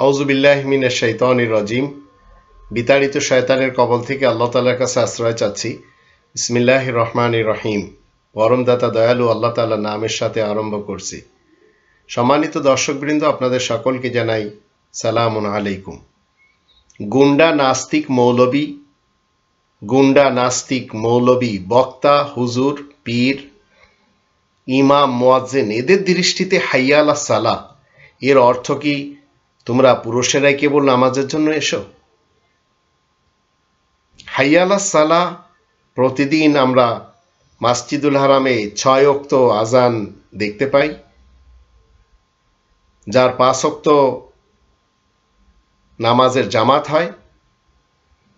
আউজুবিল্লাহমিন শৈতানির রজিম। বিতাড়িত শয়তানের কবল থেকে আল্লাহ তালার কাছে আশ্রয় চাচ্ছি। ইসমিল্লাহ রহমান রহিম। পরমদাতা দয়ালু আল্লাহ তালা নামের সাথে আরম্ভ করছি। সম্মানিত দর্শকবৃন্দ, আপনাদের সকলকে জানাই সালাম আলাইকুম। গুন্ডা নাস্তিক মৌলবী, গুন্ডা নাস্তিক মৌলবী, বক্তা, হুজুর, পীর, ইমাম, মোয়াজ্জেন, এদের দৃষ্টিতে হাইয়ালা সালা এর অর্থ কি? তোমরা পুরুষেরাই কেবল নামাজের জন্য এসো? হাইয়ালা সালা, প্রতিদিন আমরা মাসজিদুল হারামে ছয় অক্ত আজান দেখতে পাই, যার পাঁচ অক্ত নামাজের জামাত হয়।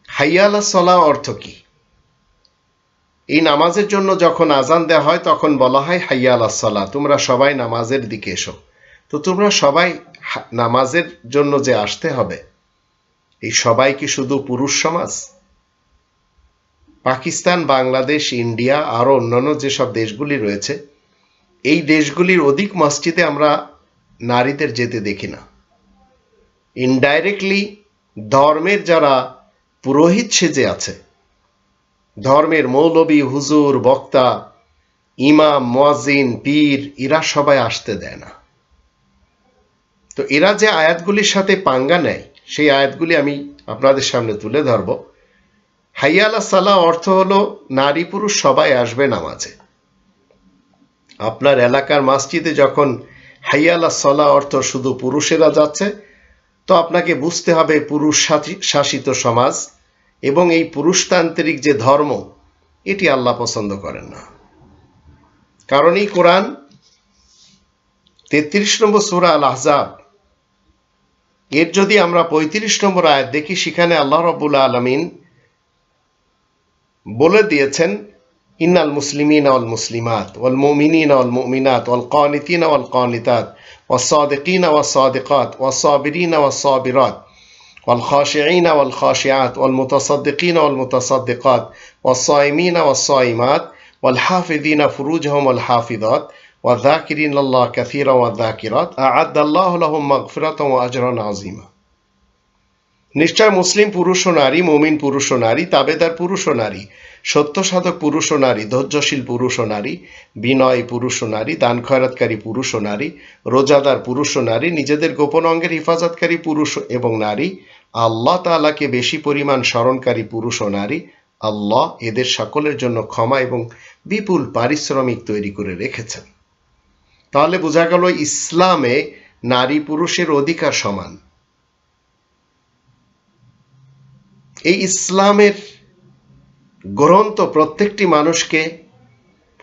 হাইয়ালা সলা অর্থ কি? এই নামাজের জন্য যখন আজান দেওয়া হয়, তখন বলা হয় হাইয়ালা সলা, তোমরা সবাই নামাজের দিকে এসো। তো তোমরা সবাই নামাজের জন্য যে আসতে হবে, এই সবাই কি শুধু পুরুষ সমাজ? পাকিস্তান, বাংলাদেশ, ইন্ডিয়া, আরও অন্যান্য যেসব দেশগুলি রয়েছে, এই দেশগুলির অধিক মসজিদে আমরা নারীদের যেতে দেখি না। ইনডাইরেক্টলি ধর্মের যারা পুরোহিত সেজে আছে, ধর্মের মৌলবী, হুজুর, বক্তা, ইমাম মোয়াজিন পীর, এরা সবাই আসতে দেয় না। তো এরা যে আয়াতগুলির সাথে পাঙ্গা নেয়, সেই আয়াতগুলি আমি আপনাদের সামনে তুলে ধরব। হাইয়ালা সালা অর্থ হলো, নারী পুরুষ সবাই আসবে নামাজে। আপনার এলাকার মাসজিদে যখন হাইয়ালা সলা অর্থ শুধু পুরুষেরা যাচ্ছে, তো আপনাকে বুঝতে হবে পুরুষ শাসিত সমাজ এবং এই পুরুষতান্ত্রিক যে ধর্ম, এটি আল্লাহ পছন্দ করেন না। কারণ এই কোরআন তেত্রিশ নম্বর সুরা আল আহজাব এর যদি আমরা পঁয়ত্রিশ নম্বর আয়াত দেখি সেখানে আল্লাহ রবুল্লা আলমিন বলে দিয়েছেন ইন্নাল মুসলিমিন অল মুসলিমাত ওয়াল মুমিনিন অল মুমিনাত ওয়াল কানিতিন ওয়াল কানিতাত والصادقين والصادقات والصابرين والصابرات والخاشعين والخاشعات والمتصدقين والمتصدقات والصائمين والصائمات والحافظين فروجهم والحافظات والذاكرين الله كثيرا والذاكرات أعد الله لهم مغفرة وأجرا عظيما নিশ্চয় মুসলিম পুরুষ ও নারী মুমিন পুরুষ ও নারী তাবেদার পুরুষ ও নারী সত্য সাধক পুরুষ ও নারী ধৈর্যশীল পুরুষ ও নারী বিনয় পুরুষ ও নারী দান খয়রাতকারী পুরুষ ও নারী রোজাদার পুরুষ ও নারী নিজেদের গোপন অঙ্গের হিফাজতকারী পুরুষ এবং নারী আল্লাহ তালাকে বেশি পরিমাণ স্মরণকারী পুরুষ ও নারী আল্লাহ এদের সকলের জন্য ক্ষমা এবং বিপুল পারিশ্রমিক তৈরি করে রেখেছেন তাহলে বোঝা গেল ইসলামে নারী পুরুষের অধিকার সমান। এই ইসলামের গ্রন্থ প্রত্যেকটি মানুষকে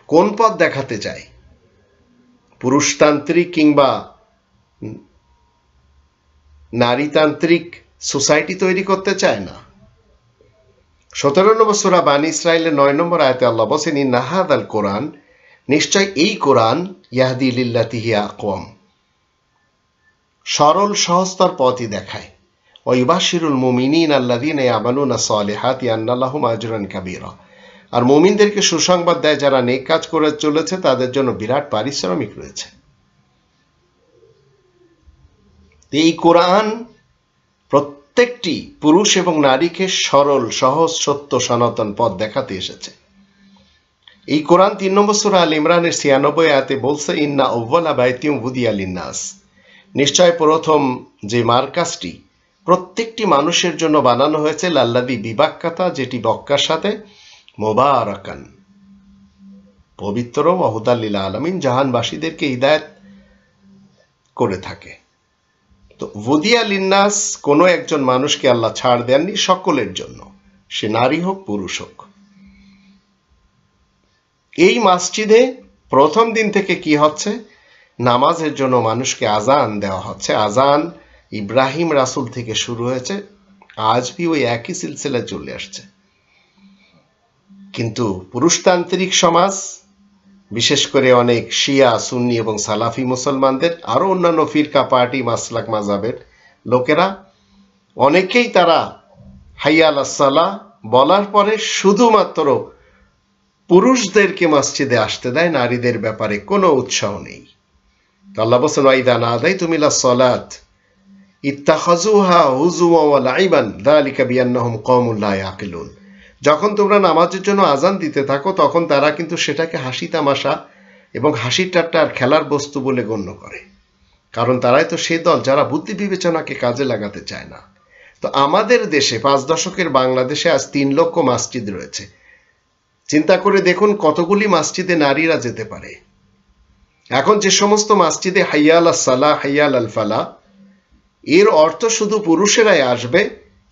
কোন পথ দেখাতে চায়? পুরুষতান্ত্রিক কিংবা নারীতান্ত্রিক সোসাইটি তৈরি করতে চায় না। সতেরো নম্বর সুরা বানী ইসরায়েলের নয় নম্বর আয়তে আল্লাহ বসেন নাহাদ আল কোরআন নিশ্চয় এই কোরআন ইয়াহদি লিল্লাতিহিয়া আকম সরল সহস্তর পথই দেখায়। ওইবাসিরুল মুমিনিন আল্লাদিন আমানুনা সালেহাত ইয়ান্নাল্লাহুম আজরান কাবিরা। আর মুমিনদেরকে সুসংবাদ দেয় যারা নেক কাজ করে চলেছে, তাদের জন্য বিরাট পারিশ্রমিক রয়েছে। এই কোরআন প্রত্যেকটি পুরুষ এবং নারীকে সরল, সহজ, সত্য, সনাতন পথ দেখাতে এসেছে। এই কোরআন তিন নম্বর সুরা আল ইমরানের ছিয়ানব্বই আয়াতে বলছে, ইন্না ওব্বালা বাইতিম হুদি আলিন্নাস নিশ্চয় প্রথম যে মার্কাসটি প্রত্যেকটি মানুষের জন্য বানানো হয়েছে, লাল্লাদি বিবাক্কাতা, যেটি বক্কার সাথে মোবারকান, পবিত্র ওহুদাল্লিলা আলমিন, জাহানবাসীদেরকে হিদায়ত করে থাকে। তো ভুদিয়া লিন্নাস কোনো একজন মানুষকে আল্লাহ ছাড় দেননি, সকলের জন্য। সে নারী হোক, পুরুষ হোক। এই মসজিদে প্রথম দিন থেকে কি হচ্ছে? নামাজের জন্য মানুষকে আজান দেওয়া হচ্ছে। আজান ইব্রাহিম রাসুল থেকে শুরু হয়েছে। আজ ভি ওই একই সিলসিলায় চলে আসছে। কিন্তু পুরুষতান্ত্রিক সমাজ, বিশেষ করে অনেক শিয়া, সুন্নি এবং সালাফি মুসলমানদের, আরও অন্যান্য ফিরকা পার্টি, মাসলাক মাজাবের লোকেরা, অনেকেই তারা হাইয়াল আসালা বলার পরে শুধুমাত্র পুরুষদেরকে মসজিদে আসতে দেয়, নারীদের ব্যাপারে কোনো উৎসাহ নেই। আল্লাহ বসেন ওয়াইদা না দেয় তুমিলা সলাত ইত্তাখাজুহা হুজুয়া লাইবান, যালিকা বিআন্নাহুম কওমুন লা ইয়াকিলুন। যখন তোমরা নামাজের জন্য আজান দিতে থাকো, তখন তারা কিন্তু সেটাকে হাসি তামাশা এবং হাসি ঠাট্টা আর খেলার বস্তু বলে গণ্য করে। কারণ তারাই তো সেই দল যারা বুদ্ধি বিবেচনাকে কাজে লাগাতে চায় না। তো আমাদের দেশে পাঁচ দশকের বাংলাদেশে আজ তিন লক্ষ মসজিদ রয়েছে। চিন্তা করে দেখুন কতগুলি মাসজিদে নারীরা যেতে পারে। এখন যে সমস্ত মাসজিদে হাইয়াল সালা হাইয়াল আল ফালা, এর অর্থ শুধু পুরুষেরাই আসবে,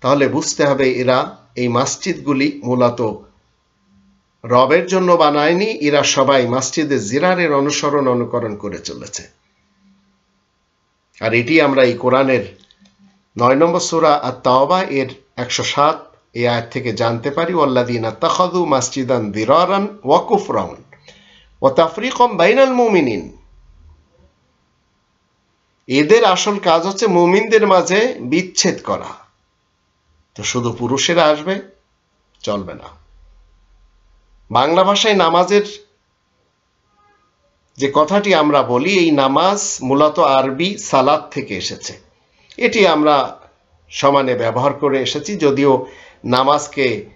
তাহলে বুঝতে হবে এরা এই মসজিদগুলি মূলত রবের জন্য বানায়নি, এরা সবাই মসজিদে জিরারের অনুসরণ, অনুকরণ করে চলেছে। আর এটি আমরা এই কোরআনের নয় নম্বর সুরা আর তাওবা এর একশো সাত এই আয়াত থেকে জানতে পারি ওয়াল্লাদিন আত্তাখাদু মাসজিদান দিরারান ওয়াকুফ রাউন ও তাফরিকম বাইনাল মুমিনিন এদের আসল কাজ হচ্ছে মুমিনদের মাঝে বিচ্ছেদ করা। তো শুধু পুরুষেরা আসবে, চলবে না। বাংলা ভাষায় নামাজের যে কথাটি আমরা বলি, এই নামাজ মূলত আরবি সালাদ থেকে এসেছে। এটি আমরা সমানে ব্যবহার করে এসেছি, যদিও নামাজকে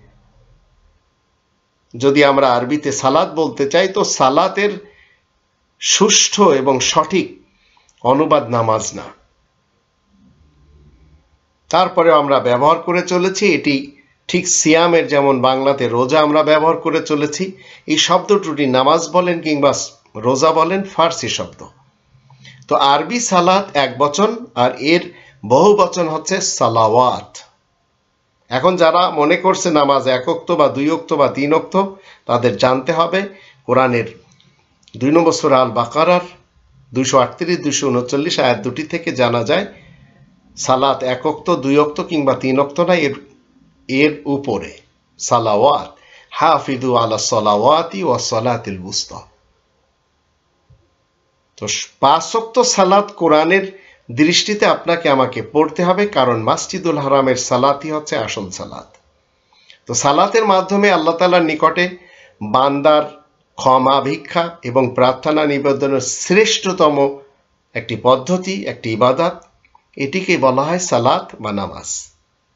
যদি আমরা আরবিতে সালাদ বলতে চাই, তো সালাতের সুষ্ঠু এবং সঠিক অনুবাদ নামাজ না। তারপরে আমরা ব্যবহার করে চলেছি, এটি ঠিক সিয়ামের যেমন বাংলাতে রোজা আমরা ব্যবহার করে চলেছি, এই শব্দ ত্রুটি নামাজ বলেন কিংবা রোজা বলেন ফার্সি শব্দ। তো আরবি সালাত এক বচন, আর এর বহু বচন হচ্ছে সালাওয়াত। এখন যারা মনে করছে নামাজ একক্ত বা দুই অক্ত বা তিন অক্ত তাদের জানতে হবে কোরআনের দুই নম্বর সুরা আল বাকারার দুইশো আটত্রিশ, দুইশো উনচল্লিশ আয়াত দুটি থেকে জানা যায়, সালাত এক অক্ত দুই অক্ত কিংবা তিন অক্ত না, এর এর উপরে। সালাওয়াত হাফিদু আলা সলাওয়াতি ও সলাতিল বুস্তা তো পাঁচ পাঁচক্ত সালাত কোরআনের দৃষ্টিতে আপনাকে আমাকে পড়তে হবে, কারণ মাসজিদুল হারামের সালাতই হচ্ছে আসল সালাত। তো সালাতের মাধ্যমে আল্লাহ তালার নিকটে বান্দার ক্ষমা, ভিক্ষা এবং প্রার্থনা নিবেদনের শ্রেষ্ঠতম একটি পদ্ধতি, একটি ইবাদত। এটিকে বলা হয় সালাত বা নামাজ,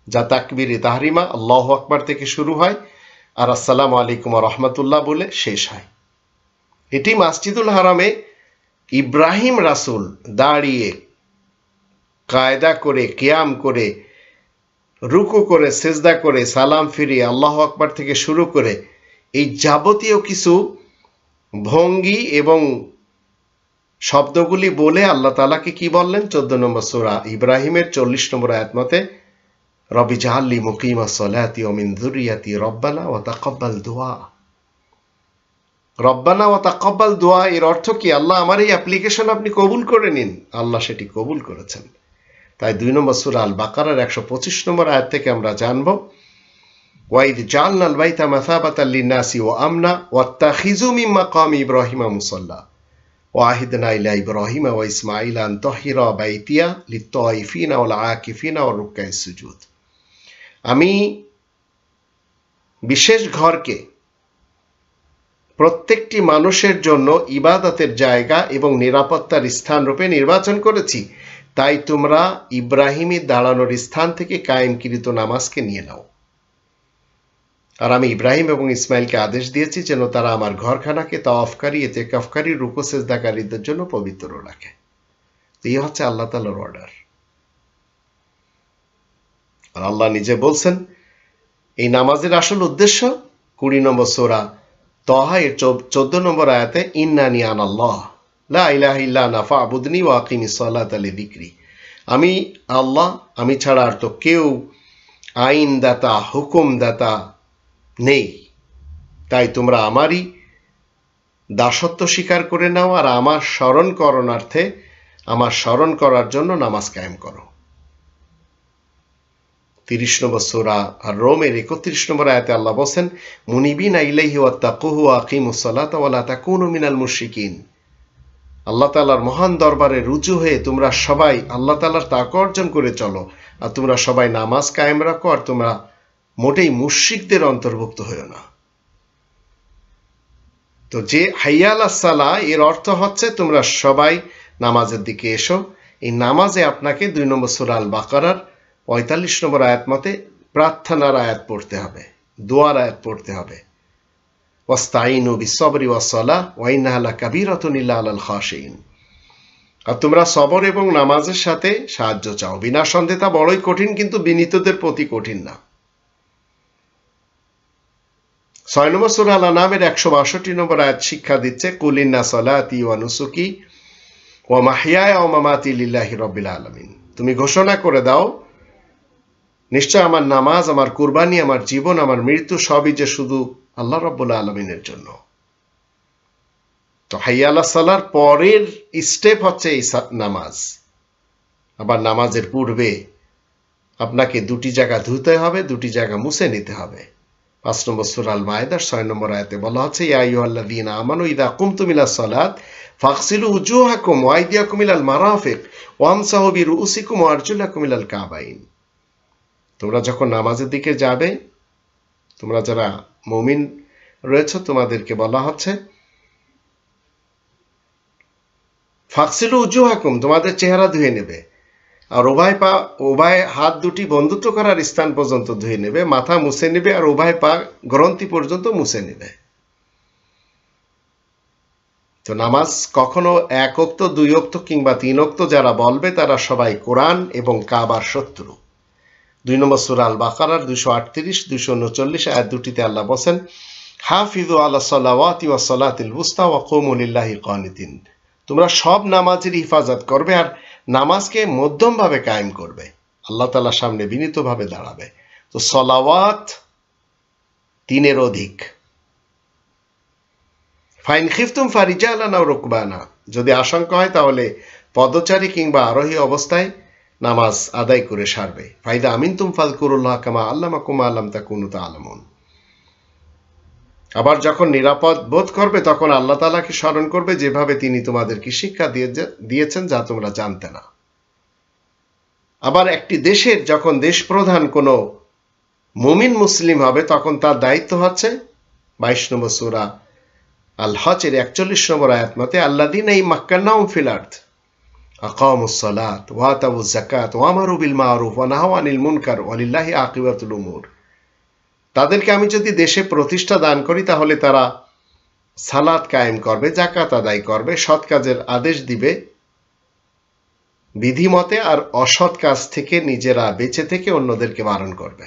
যা তাকবির তাহরিমা আল্লাহ আকবার থেকে শুরু হয় আর আসসালাম আলাইকুম রহমতুল্লাহ বলে শেষ হয়। এটি মাসজিদুল হারামে ইব্রাহিম রাসুল দাঁড়িয়ে কায়দা করে, কিয়াম করে, রুকু করে, সেজদা করে, সালাম ফিরিয়ে, আল্লাহ আকবার থেকে শুরু করে, এই যাবতীয় কিছু ভঙ্গি এবং শব্দগুলি বলে আল্লাহ তালাকে কি বললেন? চোদ্দ নম্বর সোরা ইব্রাহিমের চল্লিশ নম্বর আয়াত মতে, রবি জাহাল্লি মুকিমা সলাতি অমিন দুরিয়াতি রব্বানা ও তাকব্বাল দোয়া। রব্বানা ও তাকব্বাল দোয়া এর অর্থ কি? আল্লাহ আমার এই অ্যাপ্লিকেশন আপনি কবুল করে নিন। আল্লাহ সেটি কবুল করেছেন। তাই দুই নম্বর সুরা আল বাকারার একশো পঁচিশ নম্বর আয়াত থেকে আমরা জানব, ওয়াইদ জালনাল বাইতা মাসাবাতাল লিন্নাসি ও আমনা ওয়াত্তাখিজু মিন মাকাম ইব্রাহিমা মুসাল্লা। ওয়াহিদনা ইলা ইব্রাহিমা ওয়া ইসমাইলা আন তাহিরা বাইতিয়া লিত্তাইফিনা ওয়াল আকিফিনা ওয়া রুকআই সুজুদ। আমি বিশেষ ঘরকে প্রত্যেকটি মানুষের জন্য ইবাদতের জায়গা এবং নিরাপত্তার স্থান রূপে নির্বাচন করেছি। তাই তোমরা ইব্রাহিমী দাঁড়ানোর স্থান থেকে কায়েমকৃত নামাজকে নিয়ে নাও। আর আমি ইব্রাহিম এবং ইসমাইলকে আদেশ দিয়েছি যেন তারা আমার ঘরখানাকে তাওয়াফকারী এতে কাফকারী রুকোসেজদাকারীদের জন্য পবিত্র রাখে। তো এই হচ্ছে আল্লাহ তালার অর্ডার আর আল্লাহ নিজে বলছেন, এই নামাজের আসল উদ্দেশ্য কুড়ি নম্বর সোরা তহা এর চোদ্দ নম্বর আয়াতে ইন্নানি আন আল্লাহ লা ওয়া আকিমি সালাত আমি আল্লাহ, আমি ছাড়া আর তো কেউ আইন দাতা হুকুম দাতা নেই। তাই তোমরা আমারই দাসত্ব স্বীকার করে নাও আর আমার স্মরণ করণার্থে, আমার স্মরণ করার জন্য নামাজ কায়েম করো। তিরিশ নম্বর সোরা আর রোমের একত্রিশ নম্বর আয়াতে আল্লাহ বলছেন, মুনিবিন আইলাইহি ওয়াত্তাকুহু আকিমুসসালাত ওয়ালা তাকুনু মিনাল মুশরিকিন। আল্লাহ তালার মহান দরবারে রুজু হয়ে তোমরা সবাই আল্লাহ তালার তাক অর্জন করে চলো। আর তোমরা সবাই নামাজ কায়েম রাখো আর তোমরা মোটেই মুশ্রিকদের অন্তর্ভুক্ত হয়েও না। তো যে হাইয়াল সালা, এর অর্থ হচ্ছে তোমরা সবাই নামাজের দিকে এসো। এই নামাজে আপনাকে দুই নম্বর সুরাল বাকারার পঁয়তাল্লিশ নম্বর আয়াত মতে প্রার্থনার আয়াত পড়তে হবে, দোয়ার আয়াত পড়তে হবে। ওয়াস্তাইনু বিসবরি ওয়াসলা ওয়াইনাহালা কাবিরাতুনিল্লা আলাল খাশিন আর তোমরা সবর এবং নামাজের সাথে সাহায্য চাও। বিনা সন্দেহে তা বড়ই কঠিন, কিন্তু বিনীতদের প্রতি কঠিন না। ছয় নম্বর সুরা নামের একশো বাষট্টি নম্বর আয়াত শিক্ষা দিচ্ছে কুলিন্না সলাতি ওয়া নুসুকি মাহিয়ায় ও মামাতি লিল্লাহি রব্বিল আলমিন। তুমি ঘোষণা করে দাও, নিশ্চয় আমার নামাজ, আমার কুরবানি, আমার জীবন, আমার মৃত্যু সবই যে শুধু আল্লাহ রব্বুল আলমিনের জন্য। তো হাইয়ালা সালার পরের স্টেপ হচ্ছে এই নামাজ। আবার নামাজের পূর্বে আপনাকে দুটি জায়গা ধুতে হবে, দুটি জায়গা মুছে নিতে হবে। পাঁচ নম্বর সুরাল মায়েদার ছয় নম্বর আয়তে বলা হচ্ছে ইয়াইউল্লাদিন আমানু ইদা কুমতুম ইলা সালাত ফাকসিলু উজুহাকুম ওয়াইদিয়াকুম ইলাল মারাফিক ওয়ামসাহু বিরুসিকুম ওয়ারজুলাকুম ইলাল কাবাইন। তোমরা যখন নামাজের দিকে যাবে, তোমরা যারা মুমিন রয়েছে, তোমাদেরকে বলা হচ্ছে ফাকসিলু উজুহাকুম, তোমাদের চেহারা ধুয়ে নেবে। আর উভয় পা, উভয় হাত দুটি বন্ধুত্ব করার স্থান পর্যন্ত ধুয়ে নেবে, মাথা মুছে নেবে আর উভয় পা গ্রন্থি পর্যন্ত মুছে নেবে। তো নামাজ কখনো এক অক্ত, দুই অক্ত কিংবা তিন অক্ত যারা বলবে, তারা সবাই কোরআন এবং কাবার শত্রু। দুই নম্বর সুরা আল বাকারার দুইশো আটত্রিশ, দুইশো উনচল্লিশ আয়াত দুটিতে আল্লাহ বসেন হাফিজু আল্লাহ সাল্লাওয়াতি ওয়া সালাতিল বুস্তা ওয়া কৌমুলিল্লাহি তোমরা সব নামাজের হিফাজত করবে আর নামাজকে মধ্যমভাবে কায়েম করবে। আল্লাহ তালার সামনে বিনীতভাবে দাঁড়াবে। তো সলাওয়াত তিনের অধিক। ফাইন খিফতুম ফারিজা আলানা রুকবানা। যদি আশঙ্কা হয় তাহলে পদচারী কিংবা আরোহী অবস্থায় নামাজ আদায় করে সারবে। ফাইদা আমিন তুম ফাল কুরুল্লাহ কামা আল্লামা কুমা আল্লাম তা কুনুতা আলমন আবার যখন নিরাপদ বোধ করবে, তখন আল্লাহ তালাকে স্মরণ করবে যেভাবে তিনি তোমাদেরকে শিক্ষা দিয়ে দিয়েছেন যা তোমরা জানতে না। আবার একটি দেশের যখন দেশ প্রধান কোনো মুমিন মুসলিম হবে, তখন তার দায়িত্ব হচ্ছে বাইশ নম্বর সুরা আল হজের একচল্লিশ নম্বর আয়াত মতে আল্লাহ দিন এই মাক্কান্নাউম ফিলার্থ আকামুসলাত ওয়াতাবু জাকাত ওয়ামারু বিল মারুফ ওয়ালিল্লাহি আকিবাতুল উমুর। তাদেরকে আমি যদি দেশে প্রতিষ্ঠা দান করি, তাহলে তারা সালাদ কায়েম করবে জাকাত আদায় করবে, সৎ কাজের আদেশ দিবে, বিধিমতে আর অসৎ কাজ থেকে নিজেরা বেঁচে থেকে অন্যদেরকে বারণ করবে।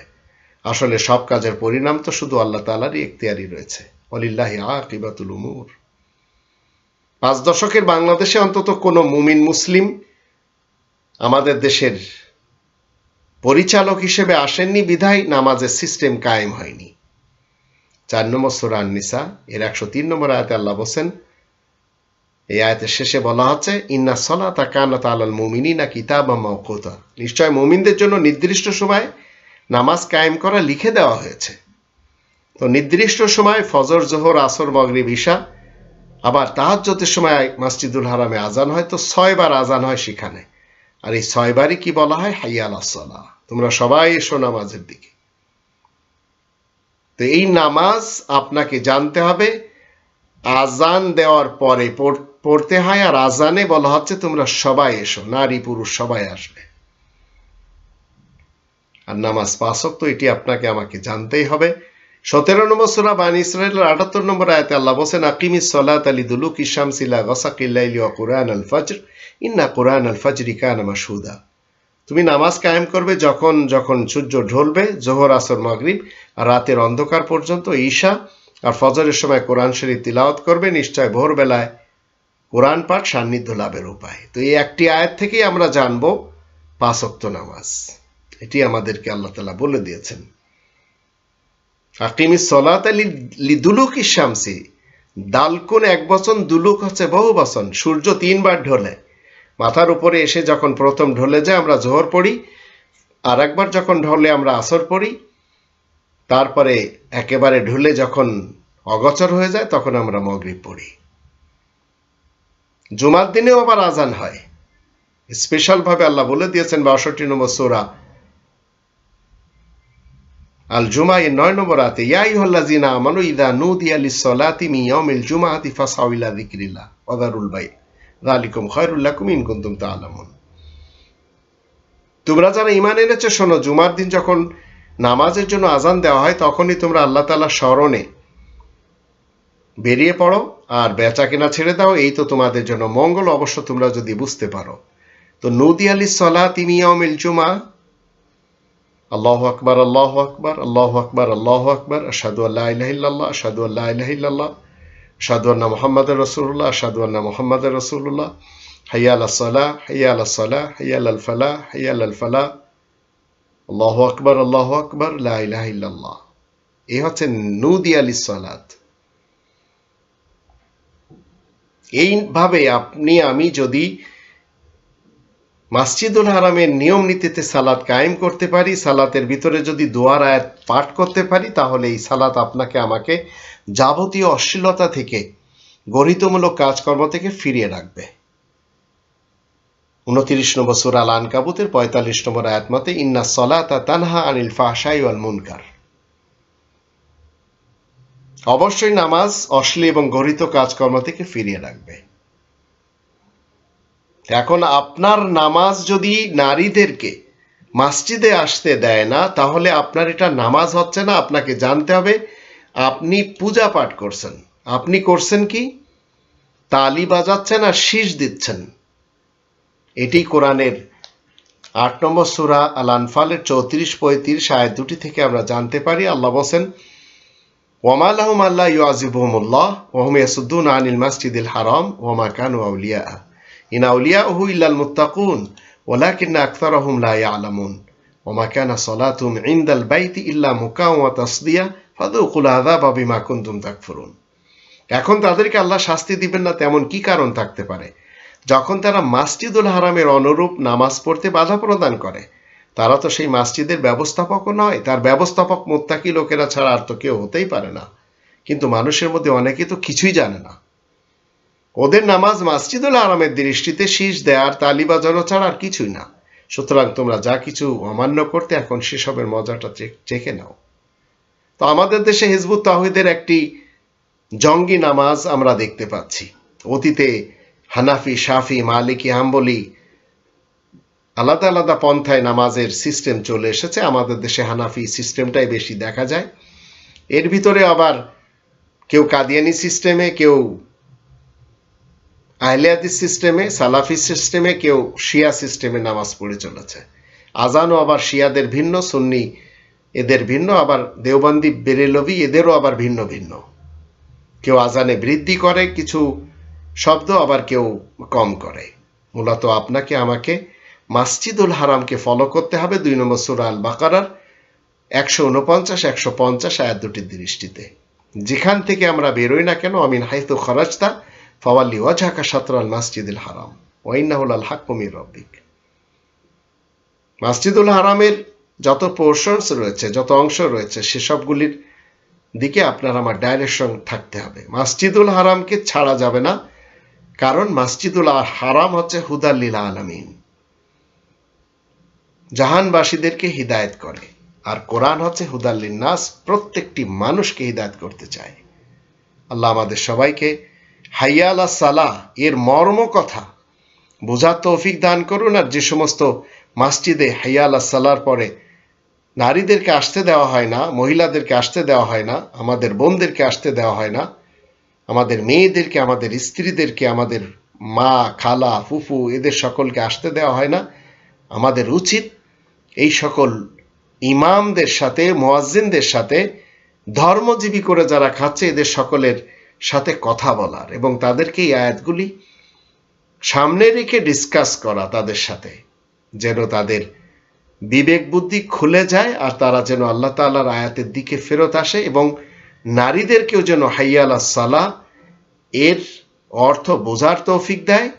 আসলে সব কাজের পরিণাম তো শুধু আল্লাহ তালারই এখতিয়ারই রয়েছে। অলিল্লাহি আকিবাতুল উমুর। পাঁচ দশকের বাংলাদেশে অন্তত কোনো মুমিন মুসলিম আমাদের দেশের পরিচালক হিসেবে আসেননি, বিধায় নামাজের সিস্টেম কায়েম হয়নি। চার নম্বর সুরান নিসা এর একশো তিন নম্বর আয়তে আল্লাহ বসেন এই আয়তের শেষে বলা হচ্ছে, ইন্না সলা তা কানা তালাল মুমিনী না কিতাব মৌকুতা নিশ্চয় মুমিনদের জন্য নির্দিষ্ট সময় নামাজ কায়েম করা লিখে দেওয়া হয়েছে। তো নির্দিষ্ট সময় ফজর, জোহর, আসর, মগরিব, ঈশা আবার তাহাজ্যতের সময় মসজিদুল হারামে আজান হয়, তো ছয়বার আজান হয় সেখানে। আর এই ছয়বারই কি বলা হয়? হাইয়াল আসলা তোমরা সবাই এসো নামাজের দিকে। তো এই নামাজ আপনাকে জানতে হবে, আজান দেওয়ার পরে পড়তে হয়, আর আজানে বলা হচ্ছে তোমরা সবাই এসো, নারী, পুরুষ, সবাই আসবে। আর নামাজ পাশক তো এটি আপনাকে আমাকে জানতেই হবে। সতেরো নম্বর সুরা বান ইসরায়েলের আটাত্তর নম্বর আয়তে আল্লাহ বসেন আকিমিস সলাত আলী দুলুক ইসাম সিলা গসাকিল্লাইলি কুরআন আল ফজর, ইন্না কোরআন আল ফজরি কান মাসুদা তুমি নামাজ কায়েম করবে যখন যখন সূর্য ঢলবে, জোহর, আসর, মাগরিব, আর রাতের অন্ধকার পর্যন্ত ঈশা আর ফজরের সময় কোরআন শরীফ তিলাওয়াত করবে। নিশ্চয় ভোরবেলায় কোরআন পাঠ সান্নিধ্য লাভের উপায়। তো এই একটি আয়াত থেকেই আমরা জানব পাঁচক্ত নামাজ। এটি আমাদেরকে আল্লাহ তালা বলে দিয়েছেন। আকিমি সলাত আলী লিদুলুক ইসামসি দালকুন এক বচন, দুলুক হচ্ছে বহু বচন, সূর্য তিনবার ঢলে। মাথার উপরে এসে যখন প্রথম ঢলে যায়, আমরা জোহর পড়ি, আর একবার যখন ঢলে, আমরা আসর পড়ি। তারপরে একেবারে ঢুলে যখন অগচর হয়ে যায়, তখন আমরা মগরিব পড়ি। জুমার দিনেও আবার আজান হয়। স্পেশালভাবে আল্লাহ বলে দিয়েছেন বাষট্টি নম্বর সোরা আল জুমা এর নয় নম্বর আতে ইয়াই হল্লাজিনা আমানু ইদা নুদি আলি সলাতি মিয়ামিল জুমাহাতি ফাসাউলা যিকরিল্লাহ ওয়াদারুল বাই যালিকুম খায়রুল লাকুম ইন কুনতুম তা'লামুন তোমরা যারা ইমান এনেছো, শোনো, জুমার দিন যখন নামাজের জন্য আজান দেওয়া হয়, তখনই তোমরা আল্লাহ তালা স্মরণে বেরিয়ে পড়ো আর বেচা কেনা ছেড়ে দাও। এই তো তোমাদের জন্য মঙ্গল। অবশ্য তোমরা যদি বুঝতে পারো, তো নদী আলী সলা তিমিয়ামিল জুমা আল্লাহ আকবর আল্লাহ আকবর আল্লাহ আকবর আল্লাহ আকবর আসাদু আল্লাহ ইলাহিল্লাহ আসাদু আল্লাহ ইলাহিল্লাহ আসাদু আন্না মোহাম্মদ রসুল্লাহ আসাদু আন্না মোহাম্মদ রসুল্লাহ হাইয়া আল সালাহ হাইয়া আল সালাহ হাইয়া আল ফালাহ হাইয়া আল ফালাহ আল্লাহ আকবর আল্লাহ আকবর লাহ এই হচ্ছে নদী আলী সালাত এইভাবে আপনি আমি যদি মাসজিদুল হারামের নিয়ম নীতিতে সালাত কায়েম করতে পারি, সালাতের ভিতরে যদি দোয়ার আয়াত পাঠ করতে পারি, তাহলে এই সালাত আপনাকে আমাকে যাবতীয় অশ্লীলতা থেকে, গরিতমূলক কাজকর্ম থেকে ফিরিয়ে রাখবে। উনত্রিশ নম্বর সুরাল আনকাবুতের পঁয়তাল্লিশ নম্বর আয়াত মতে, ইন্না সলাতা তানহা আনিল ফাহসাই ওয়াল মুনকার। অবশ্যই নামাজ অশ্লীল এবং গরিত কাজকর্ম থেকে ফিরিয়ে রাখবে। এখন আপনার নামাজ যদি নারীদেরকে মসজিদে আসতে দেয় না, তাহলে আপনার এটা নামাজ হচ্ছে না, আপনাকে জানতে হবে আপনি পূজা পাঠ করছেন। আপনি করছেন কি? তালি বাজাচ্ছেন আর শীষ দিচ্ছেন। এটি কোরআনের আট নম্বর সুরা আল আনফালের চৌত্রিশ, পঁয়ত্রিশ আয় দুটি থেকে আমরা জানতে পারি। আল্লাহ বসেন ওমা লাহুম আল্লাহ ইউআজিবুহুমুল্লাহ ওহম ইয়াসুদ্দুন আনিল মাসজিদিল হারাম ওমা কানু আউলিয়া ইন আউলিয়াহু ইল্লাল মুত্তাকুন ওয়ালাকিন আকতারহুম লা ইয়ালামুন ওমা কানা সালাতুহুম ইনদাল বাইতি ইল্লা মুকাও ওয়া তাসদিয়া ফাদুকুল আযাবা বিমা কুনতুম তাকফুরুন এখন তাদেরকে আল্লাহ শাস্তি দিবেন না, তেমন কি কারণ থাকতে পারে? যখন তারা মাসজিদুল হারামের অনুরূপ নামাজ পড়তে বাধা প্রদান করে, তারা তো সেই মাসজিদের ব্যবস্থাপকও নয়, তার ব্যবস্থাপক মোত্তাকি লোকেরা ছাড়া আর তো কেউ হতেই পারে না। কিন্তু মানুষের মধ্যে অনেকে তো কিছুই জানে না। ওদের নামাজ মাসজিদুল আরামের দৃষ্টিতে শীষ দেয়ার তালি বাজানো ছাড়া আর কিছুই না। সুতরাং তোমরা যা কিছু অমান্য করতে এখন সেসবের মজাটা চেখে নাও। তো আমাদের দেশে হিজবুত তাহিদের একটি জঙ্গি নামাজ আমরা দেখতে পাচ্ছি। অতীতে হানাফি, শাফি, মালিকি, হাম্বলি আলাদা আলাদা পন্থায় নামাজের সিস্টেম চলে এসেছে। আমাদের দেশে হানাফি সিস্টেমটাই বেশি দেখা যায়। এর ভিতরে আবার কেউ কাদিয়ানি সিস্টেমে, কেউ আহলিয়াদি সিস্টেমে, সালাফি সিস্টেমে কেউ শিয়া সিস্টেমে নামাজ পড়ে চলেছে। আজানও আবার শিয়াদের ভিন্ন, সুন্নি এদের ভিন্ন, আবার দেওবন্দি বেরেলভি এদেরও আবার ভিন্ন ভিন্ন। কেউ আজানে বৃদ্ধি করে, কিছু শব্দ আবার কেউ কম করে। মূলত আপনাকে, আমাকে মাসজিদুল হারামকে ফলো করতে হবে দুই নম্বর সুরা আল বাকারার একশো উনপঞ্চাশ, একশো পঞ্চাশ আয়াত দুটির দৃষ্টিতে। যেখান থেকে আমরা বেরোই না কেন আমিন হাইতু খরাজতা ফওয়াল্লি ওয়াজাকা সাতরাল মাসজিদুল হারাম ওয়াইনাহুল আল হাকুমির রব্বিক। মাসজিদুল হারামের যত পোর্শনস রয়েছে, যত অংশ রয়েছে, সেসবগুলির দিকে আপনার আমার ডাইরেকশন থাকতে হবে। মাসজিদুল হারামকে ছাড়া যাবে না, কারণ মাসজিদুল হারাম হচ্ছে হুদাল্লিল আলমিন। জাহানবাসীদেরকে হিদায়ত করে, আর কোরআন হচ্ছে হুদাল্লিন নাস, প্রত্যেকটি মানুষকে হিদায়ত করতে চায়। আল্লাহ আমাদের সবাইকে হাইয়ালা সালাহ, এর মর্ম কথা। বোঝার তৌফিক দান করুন আর যে সমস্ত মাসজিদে হাইয়ালা সালার পরে নারীদেরকে আসতে দেওয়া হয় না, মহিলাদেরকে আসতে দেওয়া হয় না, আমাদের বোনদেরকে আসতে দেওয়া হয় না, আমাদের মেয়েদেরকে, আমাদের স্ত্রীদেরকে, আমাদের মা, খালা, ফুফু, এদের সকলকে আসতে দেওয়া হয় না। আমাদের উচিত এই সকল ইমামদের সাথে, মোয়াজ্জিনদের সাথে ধর্মজীবী করে যারা খাচ্ছে, এদের সকলের সাথে কথা বলার এবং তাদেরকে এই আয়াতগুলি সামনে রেখে ডিসকাস করা তাদের সাথে, যেন তাদের বিবেক বুদ্ধি খুলে যায় আর তারা যেন আল্লাহ তাল্লার আয়াতের দিকে ফেরত আসে এবং নারীদেরকেও যেন হাইয়ালা সালা এর অর্থ বোঝার তৌফিক দেয়,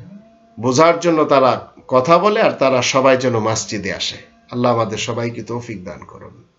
বোঝার জন্য তারা কথা বলে আর তারা সবাই যেন মসজিদে আসে। আল্লাহ আমাদের সবাইকে তৌফিক দান করুন।